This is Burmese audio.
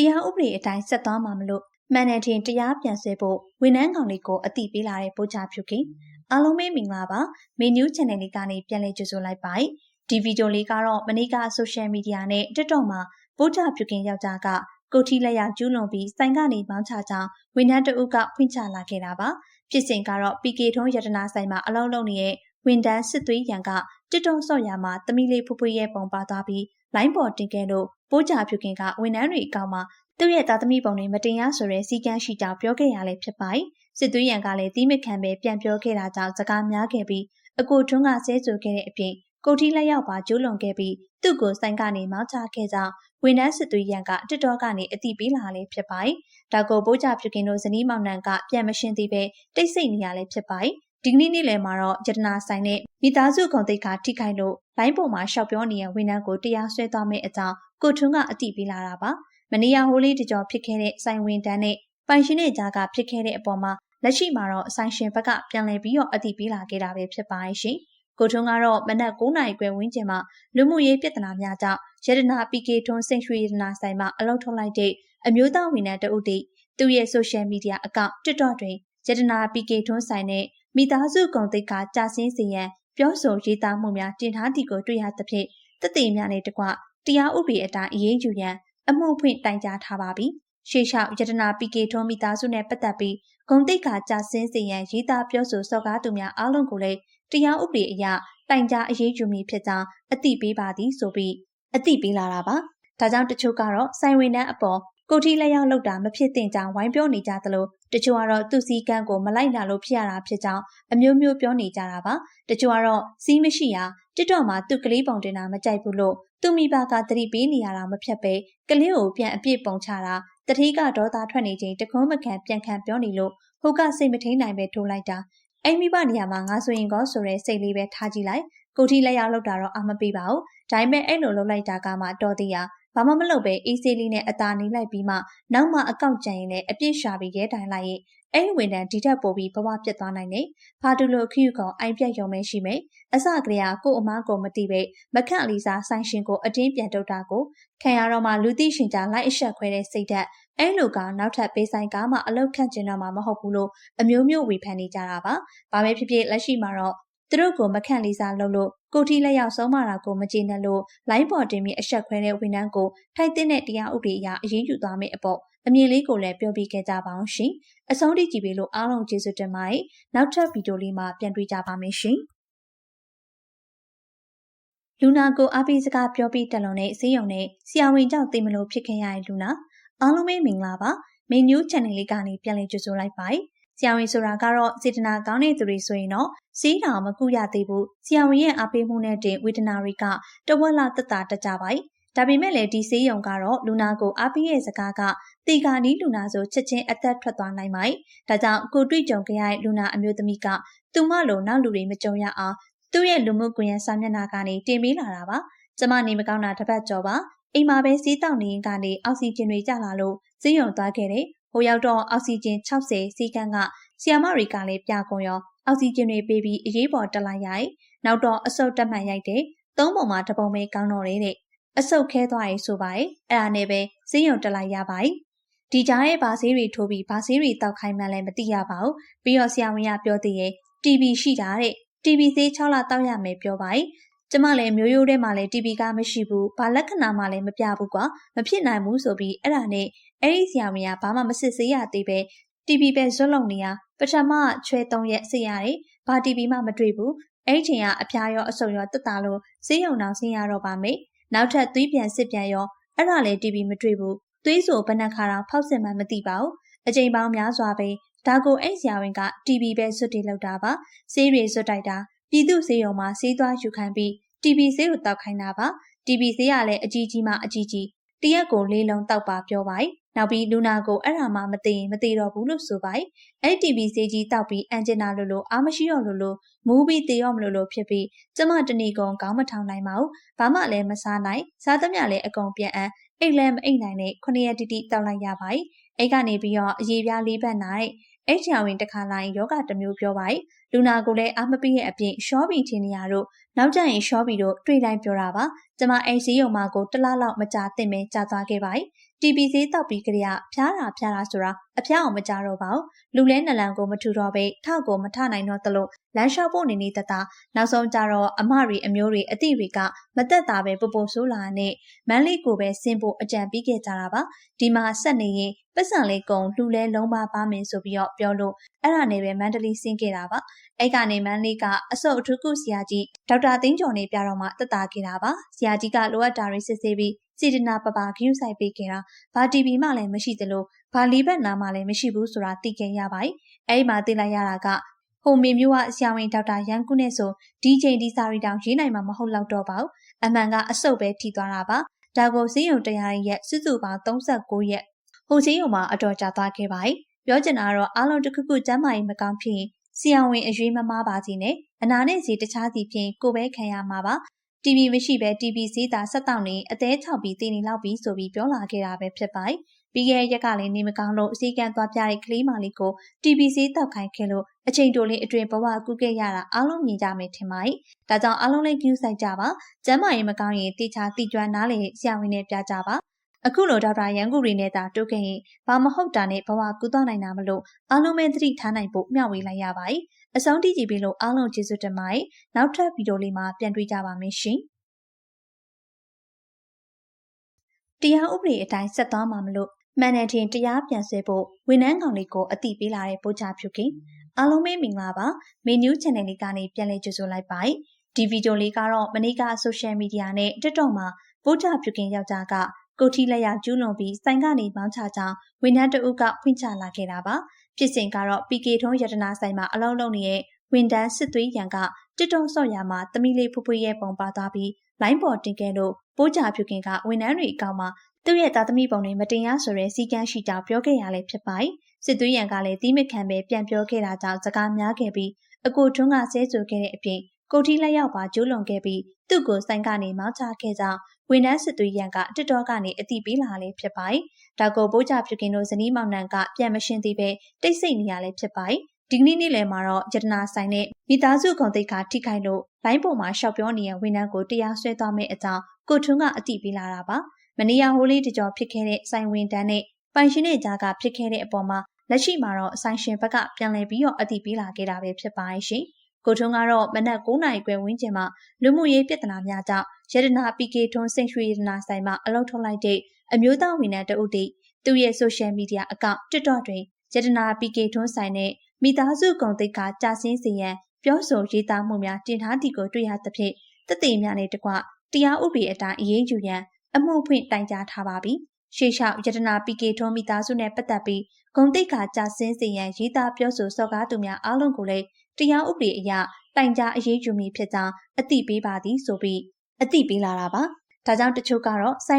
တရားဥပဒေအတိုင်းဆက်သွားမှာမလို့မှန်တယ်ထင်တရားပြန်ဆွဲဖို့ဝန်ထမ်းကောင်တွေကိုအတိပေးလာတဲ့ပို့ချဖြူခင်အားလုံးပဲမင်္ဂလာပါမင်းနျူး channel လေးကနေပြန်လည်ကြိုဆိုလိုက်ပါဒီဗီဒီယိုလေးကတော့မနေ့က social media နဲ့ TikTok မှာပို့ချဖြူခင်ယောက်ျားကကိုထီလက်ရကျူးလွန်ပြီးစိုင်ကနေမောင်းချကြောင်းဝန်ထမ်းတအုပ်ကဖွင့်ချလာခဲ့တာပါဖြစ်စဉ်ကတော့ PK ထုံးရတနာဆိုင်မှာအလုံးလုံးနေတဲ့ ဝန်တန်းစစ်သွေးရန်ကတစ်တုံဆော့ရမှာတမီလေးဖူးဖူးရဲ့ပုံပါသွားပြီးလိုင်းပေါ်တင်ခဲ့လို့ပိုးကြဖြူခင်ကဝန်ထမ်းတွေအကောင့်မှာသူ့ရဲ့သားသမီးပုံတွေမတင်ရဆိုတဲ့စီကန်းရှိကြောင်းပြောခဲ့ရလဲဖြစ်ပါတယ်။စစ်သွေးရန်ကလည်းတီးမခံပဲပြန်ပြောခဲ့တာကြောင့်စကားများခဲ့ပြီးအကိုထွန်းကဆဲဆိုခဲ့တဲ့အပြင်ကိုတီလက်ရောက်ပါကျိုးလွန်ခဲ့ပြီးသူ့ကိုဆိုင်ကနေမောင်းချခဲ့ကြောင်းဝန်ထမ်းစစ်သွေးရန်ကတစ်တော်ကနေအတိပေးလာလဲဖြစ်ပါတယ်။ဒါကိုပိုးကြဖြူခင်တို့ဇနီးမောင်နှံကပြန်မရှင်းသေးပဲတိတ်ဆိတ်နေရလဲဖြစ်ပါတယ်။ ဒီကနေ့နေ့လယ်မှာတော့ယတနာဆိုင်နဲ့မိသားစုကုန်သိက္ခာထိခိုက်လို့လိုင်းပေါ်မှာရှောက်ပြောနေတဲ့ဝန်ထမ်းကိုတရားစွဲသွားမယ့်အကြောင်းကိုထွန်းကအတိပေးလာတာပါမနီယာဟိုလေးတကြောဖြစ်ခဲ့တဲ့ဆိုင်ဝင်တန်းနဲ့ပိုင်ရှင်တဲ့ကြားကဖြစ်ခဲ့တဲ့အပေါ်မှာလက်ရှိမှာတော့ဆိုင်ရှင်ဘက်ကပြန်လည်ပြီးတော့အတိပေးလာခဲ့တာပဲဖြစ်ပါရဲ့ရှင်ကိုထွန်းကတော့မနက်9နာရီခွဲဝန်းကျင်မှာလူမှုရေးပြဿနာများကြောင့်ရတနာ PK ထွန်းစိတ်ရွှေရတနာဆိုင်မှာအလုပ်ထုတ်လိုက်တဲ့အမျိုးသားဝန်ထမ်းတဦးတည်းသူ့ရဲ့ social media အကောင့် TikTok တွင်ရတနာ PK ထွန်းဆိုင်နဲ့ မိသားစုကုန်သိက္ခာကြာဆင်းစေရန်ပြောဆိုရေးသားမှုများတင်ထားသည်ကိုတွေ့ရသဖြင့်တသိများနဲ့တကွတရားဥပဒေအတိုင်းအရေးယူရန်အမှုဖွင့်တိုင်ကြားထားပါပြီ။ရှေ့လျှောက်ယတနာ PK ထုံးမိသားစုနဲ့ပတ်သက်ပြီးဂုံတိတ်ခါကြာဆင်းစေရန်ရေးသားပြောဆိုစော်ကားသူများအားလုံးကိုလည်းတရားဥပဒေအရတိုင်ကြားအရေးယူမည်ဖြစ်ကြောင်းအသိပေးပါသည်ဆိုပြီးအသိပေးလာတာပါ။ဒါကြောင့်တချို့ကတော့ဆိုင်ဝင်နှန်းအပေါ် ကိုထီလက်ရောက်လောက်တာမဖြစ်သင့်ကြောင်းဝိုင်းပြောနေကြသလိုတချို့ကတော့သူ့စည်းကမ်းကိုမလိုက်လာလို့ဖြစ်ရတာဖြစ်ကြောင်းအမျိုးမျိုးပြောနေကြတာပါတချို့ကတော့စီးမရှိရာတစ်တော့မှသူ့ကလေးပုံတင်တာမကြိုက်ဘူးလို့သူ့မိဘကတတိပေးနေရတာမဖြတ်ပဲကလေးကိုပြန်အပြစ်ပုံချတာတတိကဒေါသထွက်နေချိန်တကုံးမခံပြန်ခံပြောနေလို့ဟိုကစိတ်မထိန်နိုင်ပဲထိုးလိုက်တာအိမ်မိဘနေရာမှာငါဆိုရင်ကောဆိုတဲ့စိတ်လေးပဲထားကြည့်လိုက်ကိုထီလက်ရောက်လောက်တာတော့အမပေးပါဘူးဒါပေမဲ့အဲ့လိုလုပ်လိုက်တာကမှတော်သေးရ ဘာမှမလုပ်ပဲအေးဆေးလေးနဲ့အသာနေလိုက်ပြီးမှနောက်မှအကောက်ကြံရင်လည်းအပြစ်ရှာပြီးရဲတိုင်လိုက်ရင်အဲ့ဒီဝန်တန်းဒီထက်ပိုပြီးဘဝပြတ်သွားနိုင်တယ်။ဖာတူလိုခယူကောင်အိုင်ပြတ်ရုံပဲရှိမယ်။အစကတည်းကကို့အမားကိုမတိပဲမခန့်လီစာဆိုင်ရှင်ကိုအတင်းပြန်တုတ်တာကိုခံရတော့မှလူသိရှင်ကြားလိုက်အဆက်ခွဲတဲ့စိတ်ဓာတ်အဲ့လိုကနောက်ထပ်ပေးဆိုင်ကားမှအလောက်ခန့်ကျင်တော့မှမဟုတ်ဘူးလို့အမျိုးမျိုးဝေဖန်နေကြတာပါ။ဘာပဲဖြစ်ဖြစ်လက်ရှိမှာတော့ သူတို့ကိုမခန့်လီစာလုပ်လို့ကိုထီလက်ရောက်ဆုံးမတာကိုမကျေနပ်လို့လိုင်းပေါ်တင်ပြီးအဆက်ခွဲတဲ့ဝန်ထမ်းကိုထိုက်တဲ့တရားဥပဒေအရအရေးယူသွားမယ့်အပေါ့အမြင်လေးကိုလည်းပြောပြခဲ့ကြပါအောင်ရှင်။အဆုံးထိကြည့်ပေးလို့အားလုံးကျေးဇူးတင်ပါတယ်။နောက်ထပ်ဗီဒီယိုလေးမှာပြန်တွေ့ကြပါမယ်ရှင်။လူနာကိုအပိစကားပြောပြီးတက်လွန်တဲ့ဆေးရုံနဲ့ဆရာဝန်ကြောင့်သိမလို့ဖြစ်ခဲ့ရတဲ့လူနာအားလုံးပဲမင်္ဂလာပါ။ main new channel လေးကနေပြန်လည်ကြိုဆိုလိုက်ပါတယ်။ ဆရာဝန်ဆိုတာကတော့စေတနာကောင်းတဲ့သူတွေဆိုရင်တော့စီးတာမကူရသေးဘူး။ဆရာဝန်ရဲ့အားပေးမှုနဲ့တင်ဝေဒနာတွေကတဝက်လောက်တက်တာတက်ကြပါ යි ။ဒါပေမဲ့လည်းဒီဆေးရုံကတော့လူနာကိုအားပေးရဲ့စကားကတေကာနီးလူနာဆိုချက်ချင်းအသက်ထွက်သွားနိုင်ပါ යි ။ဒါကြောင့်ကိုတွေ့ကြုံကြရတဲ့လူနာအမျိုးသမီးကသူမလိုနောက်လူတွေမကြုံရအောင်သူ့ရဲ့လူမှုကွန်ရက်စာမျက်နှာကနေတင်ပေးလာတာပါ။ကျမနေမကောင်းတာတစ်ပတ်ကျော်ပါ။အိမ်မှာပဲစီးတောက်နေရင်ကနေအောက်ဆီဂျင်တွေကျလာလို့ဆေးရုံသွားခဲ့တယ်။ ဟိုရောက်တော့အောက်ဆီဂျင်60စီးကန်းကဆီယာမတွေကလည်းပြကုန်ရောအောက်ဆီဂျင်တွေပေးပြီးအရေးပေါ်တက်လိုက်ရိုက်နောက်တော့အဆုတ်တက်မှန်ရိုက်တယ်သုံးပုံမှာတပုံပဲကောင်းတော့တယ်တဲ့အဆုတ်ခဲသွားရေးဆိုပါရဲ့အဲ့ဒါနဲ့ပဲဈေးရုံတက်လိုက်ရပါ යි ဒီကြားရဲ့ဗာဆေးတွေထိုးပြီးဗာဆေးတွေတောက်ခိုင်းမှလည်းမသိရပါဘူးပြီးတော့ဆရာဝန်ကပြောသေးရဲ့ TB ရှိတာတဲ့ TB ဆေး6လတောက်ရမယ်ပြောပါ යි ကျမလည်းမျိုးရိုးထဲမှာလည်း TB ကမရှိဘူးဘာလက္ခဏာမှလည်းမပြဘူးကွာမဖြစ်နိုင်ဘူးဆိုပြီးအဲ့ဒါနဲ့ အဲ့ဒီဆရာဝန်ကဘာမှမစစ်ဆေးရသေးပဲ TB ပဲဇွတ်လုံနေရပထမချွဲ3ရက်စစ်ရတယ်ဘာ TB မှမတွေ့ဘူးအဲ့ချိန်ကအဖျားရောအဆုတ်ရောတက်တာလို့ဈေးရုံအောင်ဆင်းရတော့ပါမယ်နောက်ထပ်သွေးပြန်စစ်ပြန်ရောအဲ့ဒါလည်း TB မတွေ့ဘူးသွေးဆိုဘဏ္ဍခါတော့ဖောက်စစ်မှမသိပါဘူးအချိန်ပေါင်းများစွာပဲဒါကိုအဲ့ဆရာဝန်က TB ပဲဆွတ်တီလောက်တာပါဆေးတွေဆွတ်တိုက်တာပြည်သူဆေးရုံမှာဆေးသွားယူခိုင်းပြီး TB ဆေးကိုတောက်ခိုင်းတာပါ TB ဆေးရလည်းအကြီးကြီးမှအကြီးကြီးတရက်ကိုလေးလုံးတောက်ပါပြောပါ နောက်ပြီးလူနာကိုအဲ့ဒါမှမသိရင်မသိတော့ဘူးလို့ဆိုပါအဲ့ TB ဆေးကြီးတောက်ပြီးအန်ဂျင်နာလိုလိုအားမရှိတော့လိုလိုမူးပြီးတေရော့မလို့လို့ဖြစ်ပြီးကျမတဏီကုံခေါင်းမထောင်နိုင်ပါဘူးဘာမှလည်းမစားနိုင်စားသမျှလည်းအကုန်ပြန်အပ်အိတ်လည်းမအိတ်နိုင်နဲ့ခုနှစ်ရက်တိတိတောက်လိုက်ရပါ၏အိတ်ကနေပြီးတော့အရေးပြားလေးဘက်၌အိတ်ချာဝင်တစ်ခါလိုက်ယောဂတစ်မျိုးပြောပါ၏လူနာကိုလည်းအားမပေးရဲ့အပြင်ရှော့ဘီထင်နေရတော့နောက်ကျရင်ရှော့ဘီတို့တွေ့တိုင်းပြောတာပါကျမအိတ်စည်းရုံမကိုတလားလောက်မကြာသင့်ပဲကြာသွားခဲ့ပါ၏ တီဗီဈေးတောက်ပြီးကြရဖျားတာဖျားတာဆိုတာအဖျားအောင်မကြတော့ပါဘူးလူလဲနလန်ကိုမထူတော့ပဲထကိုမထနိုင်တော့သလိုလမ်းလျှောက်ဖို့နေနေတတနောက်ဆုံးကြတော့အမတွေအမျိုးတွေအတိတွေကမသက်တာပဲပူပူဆိုးလာနဲ့မန်းလေးကိုပဲဆင်းဖို့အကြံပေးခဲ့ကြတာပါဒီမှာဆက်နေရင်ပတ်စံလေးကုံလူလဲလုံးပါပါမယ်ဆိုပြီးတော့ပြောလို့အဲ့ဒါနဲ့ပဲမန္တလေးဆင်းခဲ့တာပါအဲ့ကနေမန်းလေးကအစုပ်အထူးကုဆရာကြီးဒေါက်တာသိန်းကျော်နေပြတော့မှတက်တာခဲ့တာပါဆရာကြီးကလိုအပ်တာတွေစစ်ဆေးပြီး စေတနာပပဂရုစိုက်ပေးခဲ့တာဘာတီဗီမှလည်းမရှိသလိုဘာလီဘက်နာမှလည်းမရှိဘူးဆိုတာသိခဲ့ရပါတယ်အဲ့ဒီမှာသိလိုက်ရတာကဟိုမင်းမျိုးကဆရာဝန်ဒေါက်တာရန်ကုနဲ့ဆိုဒီချိန်ဒီစာရီတောင်ရေးနိုင်မှာမဟုတ်တော့တော့ပါဘူးအမှန်ကအစုပ်ပဲထိသွားတာပါဒါကိုစည်းရုံတရားရဲ့စုစုပေါင်း39ရက်ဟိုစည်းရုံမှာအတော်ကြာသွားခဲ့ပါတယ်ပြောချင်တာကတော့အားလုံးတစ်ခုခုကျမ်းမာရေးမကောင်းဖြစ်ရင်ဆရာဝန်အရွေးမမားပါစီနဲ့အနာနဲ့စီတခြားစီဖြင့်ကိုပဲခံရမှာပါ။ TV မရှိပဲ TV ဈေးသာဆက်တောက်နေအသေးချောက်ပြီးတည်နေလောက်ပြီးဆိုပြီးပြောလာခဲ့တာပဲဖြစ်ပါတယ်။ပြီးခဲ့တဲ့ရက်ကလည်းနေမကောင်းလို့အစည်းကမ်းသွားပြတဲ့ကလေးမလေးကို TV ဈေးတောက်ခိုင်းခဲ့လို့အချိန်တိုလေးအတွင်ဘဝကူးခဲ့ရတာအားလုံးမြင်ကြမယ်ထင်ပါတယ်။ဒါကြောင့်အားလုံးလေး view ဆိုင်ကြပါ။ကျမ်းမာရေးမကောင်းရင်တေချာတိကျွမ်းနားလေဆရာဝန်နဲ့ပြကြပါအခုလိုဒေါက်တာရန်ကူရီနဲ့သာတိုးခဲ့ရင်ဘာမဟုတ်တာနဲ့ဘဝကူးသွားနိုင်တာမလို့အားလုံးပဲသတိထားနိုင်ဖို့မျှဝေလိုက်ရပါတယ်။ အဆုံးထိကြည့်ပြီးလို့အားလုံးကျေးဇူးတင်ပါတယ်။နောက်ထပ်ဗီဒီယိုလေးမှာပြန်တွေ့ကြပါမယ်ရှင်။တရားဥပဒေအတိုင်းဆက်သွားမှာမလို့မှန်တယ်ထင်တရားပြန်ဆွဲဖို့ဝန်ထမ်းကောင်လေးကိုအတိပေးလာတဲ့ပို့ချဖြူခင်အားလုံးပဲမင်္ဂလာပါမင်း new channel လေးကနေပြန်လည်ကြိုဆိုလိုက်ပါတယ်ဒီဗီဒီယိုလေးကတော့မနေ့က social media နဲ့ TikTok မှာပို့ချဖြူခင်ယောက်ျားကကိုထီလက်ရကျူးလွန်ပြီးစိုင်ကနေမောင်းချကြောင်းဝန်ထမ်းတအုပ်ကဖွင့်ချလာခဲ့တာပါ ဖြစ်စဉ်ကတော့ PK ထုံးရတနာဆိုင်မှာအလုံးလုံးနေတဲ့ဝန်တန်းစစ်သွေးရန်ကတစ်တုံဆော့ရမှာတမီလေးဖူးဖူးရဲ့ပုံပါသွားပြီးလိုင်းပေါ်တင်ခဲ့လို့ပိုးကြဖြူခင်ကဝန်ထမ်းတွေအကောင့်မှာသူ့ရဲ့သားသမီးပုံတွေမတင်ရဆိုတဲ့စီကန်းရှိကြောင်းပြောခဲ့ရလဲဖြစ်ပါတယ်စစ်သွေးရန်ကလည်းတီးမခံပဲပြန်ပြောခဲ့တာကြောင့်စကားများခဲ့ပြီးအကိုထွန်းကဆဲဆိုခဲ့တဲ့အပြင်ကိုတီလက်ရောက်ပါကျိုးလွန်ခဲ့ပြီးသူ့ကိုဆိုင်ကနေမောင်းချခဲ့ကြောင်း ဝန်ထမ်းစစ်သွေးရန်ကတစ်တော်ကနေအတိပေးလာလည်းဖြစ်ပါတယ်။ဒါကိုပိုးကြဖြူကင်တို့ဇနီးမောင်နှံကပြန်မရှင်းသေးပဲတိတ်ဆိတ်နေရလည်းဖြစ်ပါတယ်။ဒီကနေ့နေ့လယ်မှာတော့ယတနာဆိုင်နဲ့မိသားစုကုန်သိက္ခာထိခိုက်လို့လိုင်းပေါ်မှာရှောက်ပြောနေတဲ့ဝန်ထမ်းကိုတရားစွဲသွားမယ့်အကြောင်းကိုထွန်းကအတိပေးလာတာပါ။မနေ့ကဟိုလေးတကြောဖြစ်ခဲ့တဲ့ဆိုင်ဝန်တန်းနဲ့ပိုင်ရှင်တဲ့ကြားကဖြစ်ခဲ့တဲ့အပေါ်မှာလက်ရှိမှာတော့ဆိုင်ရှင်ဘက်ကပြန်လည်ပြီးတော့အတိပေးလာခဲ့တာပဲဖြစ်ပါရဲ့ရှင်။ ကိုထွန်းကတော့မနက်9နာရီခွဲဝန်းကျင်မှာလူမှုရေးပြဿနာများကြောင့်ရတနာ PK ထွန်းစိန်ရွှေရတနာဆိုင်မှာအလုပ်ထုတ်လိုက်တဲ့အမျိုးသားဝန်ထမ်းတအုပ်တီသူ့ရဲ့ social media account TikTok တွင်ရတနာ PK ထွန်းဆိုင်နဲ့မိသားစုကုန်သိက္ခာကြာဆင်းစေရန်ပြောဆိုရေးသားမှုများတင်ထားသည်ကိုတွေ့ရသဖြင့်တသိများနဲ့တကွတရားဥပဒေအတိုင်းအရေးယူရန်အမှုဖွင့်တိုင်ကြားထားပါပြီ။ရှေ့လျှောက်ရတနာ PK ထွန်းမိသားစုနဲ့ပတ်သက်ပြီးဂုံတိတ်ခါကြာဆင်းစေရန်ရေးသားပြောဆိုစော်ကားသူများအားလုံးကိုလည်း တရားဥပဒေအရတိုင်ကြားအရေးယူမည်ဖြစ်ကြောင်းအသိပေးပါသည်ဆိုပြီးအသိပေးလာတာပါ။ဒါကြောင့်တချို့ကတော့ဆိုင်